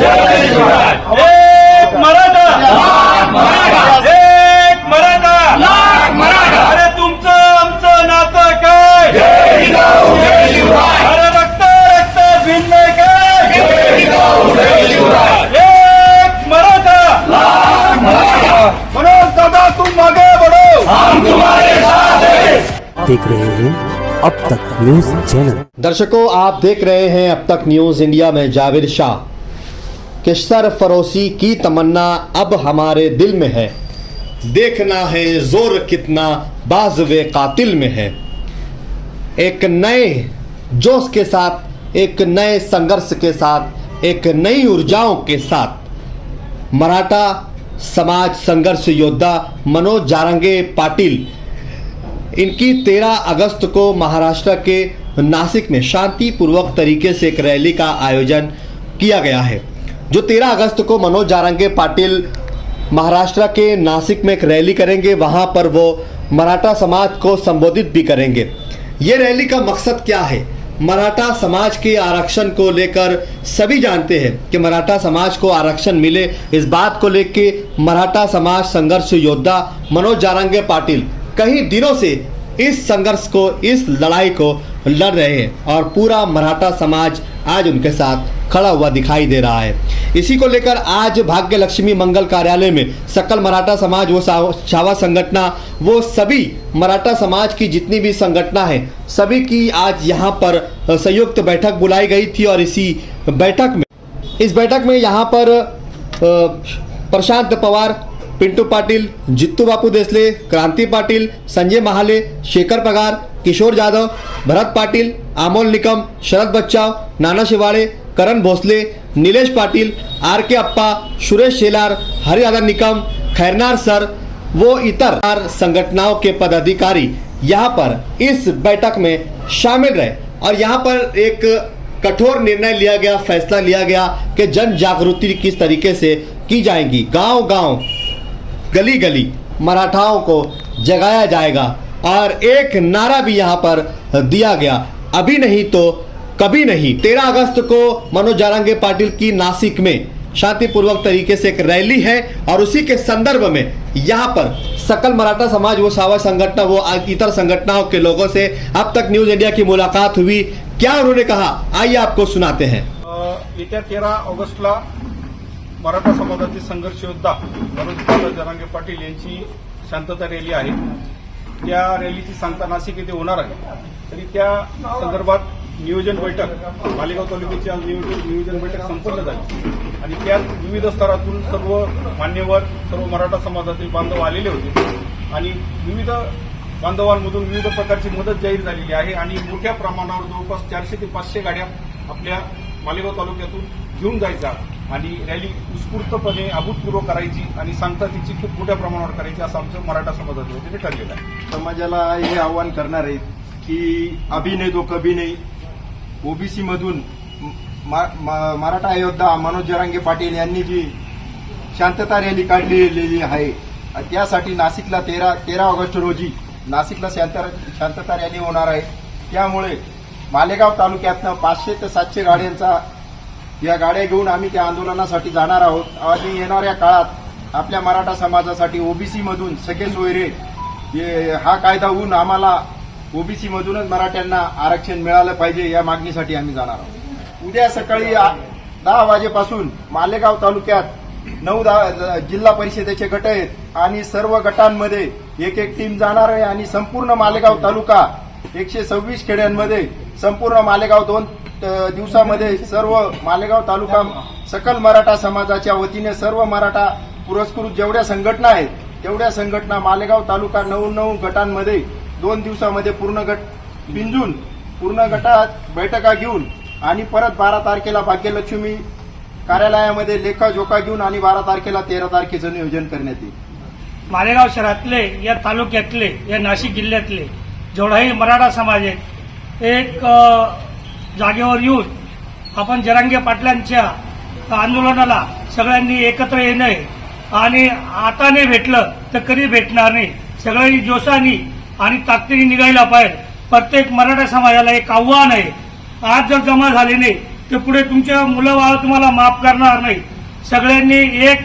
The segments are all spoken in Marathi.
एक मराठा। एक मराठा। अरे तुमचं आमचं नातं काय? अरे रक्त रक्त भिन्न काय? एक मराठा। मनोज दादा तुम मागे बढो। देख रहे हैं अब तक न्यूज़ चैनल। दर्शकों आप देख रहे हैं अब तक न्यूज़ इंडिया में जावेद शाह। किस्तर फरोसी की तमन्ना अब हमारे दिल में है? देखना है ज़ोर कितना बाजवे कातिल में है। एक नए जोश के साथ, एक नए संघर्ष के साथ, एक नई ऊर्जाओं के साथ। मराठा समाज संघर्ष योद्धा मनोज जारंगे पाटिल, इनकी 13 अगस्त को महाराष्ट्र के नासिक में शांतिपूर्वक तरीके से एक रैली का आयोजन किया गया है। जो 13 अगस्त को मनोज जारंगे पाटिल महाराष्ट्र के नासिक में एक रैली करेंगे, वहाँ पर वो मराठा समाज को संबोधित भी करेंगे। ये रैली का मकसद क्या है? मराठा समाज के आरक्षण को लेकर सभी जानते हैं कि मराठा समाज को आरक्षण मिले। इस बात को लेकर मराठा समाज संघर्ष योद्धा मनोज जारंगे पाटिल कई दिनों से इस संघर्ष को, इस लड़ाई को लड़ रहे हैं और पूरा मराठा समाज आज उनके साथ खड़ा हुआ दिखाई दे रहा है। इसी को लेकर आज भाग्य लक्ष्मी मंगल कार्यालय में सकल मराठा समाज, वो छावा संगठना, वो सभी मराठा समाज की जितनी भी संगठना है, सभी की आज यहाँ पर संयुक्त बैठक बुलाई गई थी और इसी बैठक में, इस बैठक में यहाँ पर प्रशांत पवार, पिंटू पाटिल, जित्तू बापू देसले, क्रांति Patil, Sanjay Mahale, Shekhar Pagar, Kishor Jadhav, Bharat Patil, Amol Nikam, Sharad Bachchav, Nana Shivale Karan Bhosale, Nilesh Patil, R K Appa, Suresh Shelar Haridada Nikam, Khairnar sir, वो इतर संगठनाओं के पदाधिकारी यहाँ पर इस बैठक में शामिल रहे। और यहाँ पर एक कठोर निर्णय लिया गया, फैसला लिया गया कि जन जागृति किस तरीके से की जाएगी। गाँव गाँव गली गली मराठाओं को जगाया जाएगा और एक नारा भी यहाँ पर दिया गया। अभी नहीं तो कभी नहीं। तेरह अगस्त को मनोज जारंगे पाटिल की नासिक में शांतिपूर्वक तरीके से एक रैली है और उसी के संदर्भ में यहाँ पर सकल मराठा समाज, वो सावा संगठन, वो इतर संगठनों के लोगों से अब तक न्यूज़ इंडिया की मुलाकात हुई। क्या उन्होंने कहा? आइए आपको सुनाते हैं। येत्या तेरा ऑगस्टला मराठा समाजाचे संघर्ष योद्धा मनोज जरांगे पाटील शांतता रॅली आहे. त्या रॅलीची सांगता नाशिक येथे आहे. तरी त्या संदर्भात नियोजन बैठक मालेगाव तालुक्याची आज नियोजन नियोजन बैठक संपन्न झाली. आणि त्यात विविध स्तरातून सर्व मान्यवर सर्व मराठा समाजातील बांधव आलेले होते. आणि विविध बांधवांमधून विविध प्रकारची मदत जाहीर झालेली आहे आणि मोठ्या प्रमाणावर जवळपास चारशे ते पाचशे गाड्या आपल्या मालेगाव तालुक्यातून घेऊन जायच्या आणि रॅली उत्स्फूर्तपणे अभूतपूर्व करायची आणि सांगता तिची खूप मोठ्या प्रमाणावर करायची असं आमचं मराठा समाजाच्या वतीने ठरलेलं आहे. समाजाला हे आव्हान करणार आहे की अभिनय तो कभी नाही ओबीसी मधून मराठा योद्धा मनोज जरांगे पाटील यांनी जी शांतता रॅली काढलेली आहे त्यासाठी नाशिकला तेरा तेरा ऑगस्ट रोजी नाशिकला शांत- शांतता रॅली होणार आहे. त्यामुळे मालेगाव तालुक्यातनं पाचशे ते सातशे गाड्यांचा या गाड्या घेऊन आम्ही त्या आंदोलनासाठी जाणार आहोत. आणि येणाऱ्या काळात आपल्या मराठा समाजासाठी ओबीसी मधून सगळे सोयरे हा कायदा होऊन आम्हाला ओबीसी मधूनच मराठ्यांना आरक्षण मिळालं पाहिजे या मागणीसाठी आम्ही जाणार आहोत. उद्या सकाळी दहा वाजेपासून मालेगाव तालुक्यात नऊ दहा जिल्हा परिषदेचे गट आहेत आणि सर्व गटांमध्ये एक एक टीम जाणार आहे आणि संपूर्ण मालेगाव तालुका एकशे सव्वीस खेड्यांमध्ये संपूर्ण मालेगाव दोन दिवसामध्ये सर्व मालेगाव तालुका सकल मराठा समाजाच्या वतीने सर्व मराठा पुरस्कृत जेवढ्या संघटना आहेत तेवढ्या संघटना मालेगाव तालुका नऊ नऊ गटांमध्ये दोन दिवसामध्ये पूर्ण गट पिंजून पूर्ण गटात बैठका घेऊन आणि परत बारा तारखेला भाग्यलक्ष्मी कार्यालयामध्ये लेखा जोखा घेऊन आणि बारा तारखेला तेरा तारखेचं नियोजन करण्यात येईल. मालेगाव शहरातले या तालुक्यातले या नाशिक जिल्ह्यातले जेवढाही मराठा समाज आहेत एक जागेवर येऊन आपण जरांगे पाटलांच्या आंदोलनाला सगळ्यांनी एकत्र येणं आणि आताने भेटलं तर कधी भेटणार नाही. सगळ्यांनी जोशानी आणि ताकदीने निघायला पाहिजे. प्रत्येक मराठा समाजाला एक आव्हान आहे. आज जर जमा झाले नाही तर पुढे तुमच्या मुलं बाळ तुम्हाला माफ करणार नाही. सगळ्यांनी एक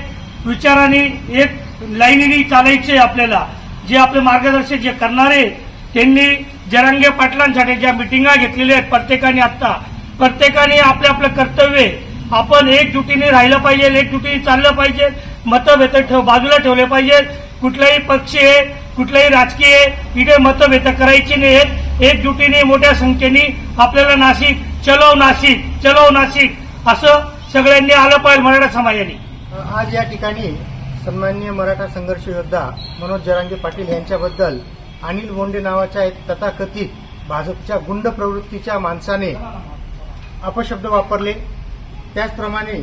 विचाराने एक लाईनीने चालायचे आपल्याला. जे आपले मार्गदर्शक जे करणारे त्यांनी जरांगे पाटलांसाठी ज्या मिटिंगा घेतलेल्या आहेत प्रत्येकाने आत्ता प्रत्येकाने आपलं आपलं कर्तव्य आहे. आपण एकजुटीने राहिलं पाहिजे एकजुटीने चाललं पाहिजे मतभेद ठेव बाजूला ठेवले पाहिजेत कुठलाही पक्ष आहे कुठलाही राजकीय इथे मतभेद करायची नाहीत. एकजुटीने मोठ्या संख्येने आपल्याला नाशिक चलो नाशिक चलो नाशिक असं सगळ्यांनी आलं पाहिजे मराठा समाजाने. आज या ठिकाणी सन्माननीय मराठा संघर्ष योद्धा मनोज जरांगे पाटील यांच्याबद्दल अनिल बोंडे नावाच्या एक तथाकथित भाजपच्या गुंड प्रवृत्तीच्या माणसाने अपशब्द वापरले. त्याचप्रमाणे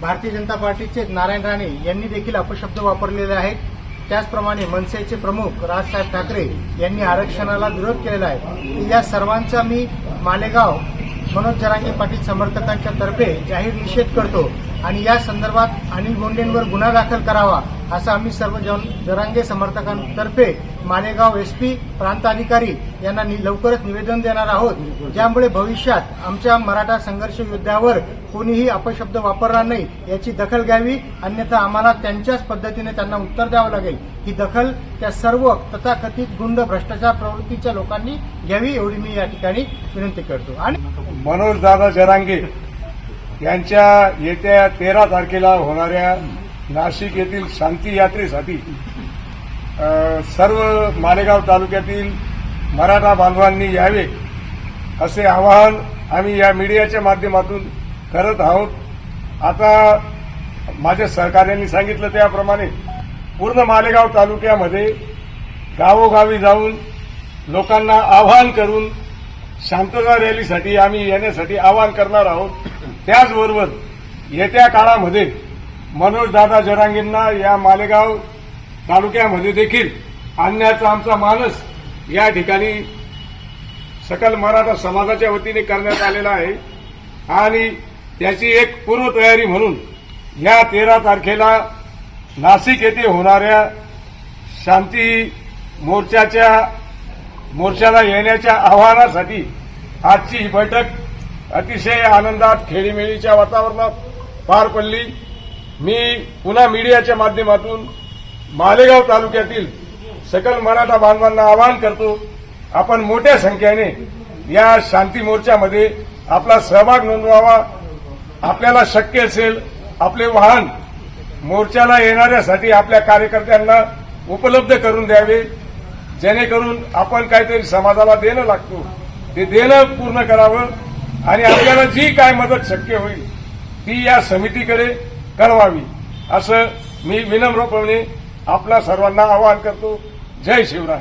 भारतीय जनता पार्टीचे नारायण राणे यांनी देखील अपशब्द वापरलेले आहेत. त्याचप्रमाणे मनसेचे प्रमुख राजसाहेब ठाकरे यांनी आरक्षणाला विरोध केलेला आहे. या सर्वांचा मी मालेगाव मनोज जरांगे पाटील समर्थकांच्या तर्फे जाहीर निषेध करतो. आणि या संदर्भात अनिल गोंडेंवर गुन्हा दाखल करावा असं आम्ही सर्व जन जरांगे समर्थकांतर्फे मालेगाव एसपी प्रांत अधिकारी यांना नि- लवकरच निवेदन देणार आहोत. ज्यामुळे भविष्यात आमच्या मराठा संघर्ष युद्धावर कोणीही अपशब्द वापरणार नाही याची दखल घ्यावी. अन्यथा आम्हाला त्यांच्याच पद्धतीने त्यांना उत्तर द्यावं लागेल. ही दखल त्या सर्व तथाकथित गुंड भ्रष्टाचार प्रवृत्तीच्या लोकांनी घ्यावी एवढी मी या ठिकाणी विनंती करतो. आणि मनोज दादा जरांगे यांच्या येत्या तेरा तारखेला होणाऱ्या नाशिक येथील शांती यात्रेसाठी सर्व मालेगाव तालुक्यातील मराठा बांधवांनी यावे असे आवाहन आम्ही या मीडियाच्या माध्यमातून करत आहोत. आता माझ्या सहकार्यांनी सांगितलं त्याप्रमाणे पूर्ण मालेगाव तालुक्यामध्ये गावोगावी जाऊन लोकांना आवाहन करून शांतता रॅलीसाठी आम्ही येण्यासाठी आवाहन करणार आहोत. त्याचबरोबर येत्या काळामध्ये मनोजदादा जरांगींना या मालेगाव तालुक्यामध्ये देखील आणण्याचा आमचा मानस या ठिकाणी सकल मराठा समाजाच्या वतीने करण्यात आलेला आहे. आणि त्याची एक पूर्वतयारी म्हणून या तेरा तारखेला नाशिक येथे होणाऱ्या शांती मोर्चाच्या मोर्चाला येण्याच्या आव्हानासाठी आजची ही बैठक अतिशय आनंदात खेळीमेळीच्या वातावरणात पार पडली. मी पुन्हा मीडियाच्या माध्यमातून मालेगाव तालुक्यातील सकल मराठा बांधवांना आवाहन करतो आपण मोठ्या संख्येने या शांती मोर्चामध्ये आपला सहभाग नोंदवावा. आपल्याला शक्य असेल आपले वाहन मोर्चाला येणाऱ्यासाठी आपल्या कार्यकर्त्यांना उपलब्ध करून द्यावे. जेणेकरून आपण काहीतरी समाजाला देणं लागतो. ते देणं पूर्ण करावं. आणि आपल्याला जी काय मदत शक्य होईल ती या समितीकडे कळवावी. असं मी विनम्रपणे आपल्या सर्वांना आवाहन करतो. जय शिवराय.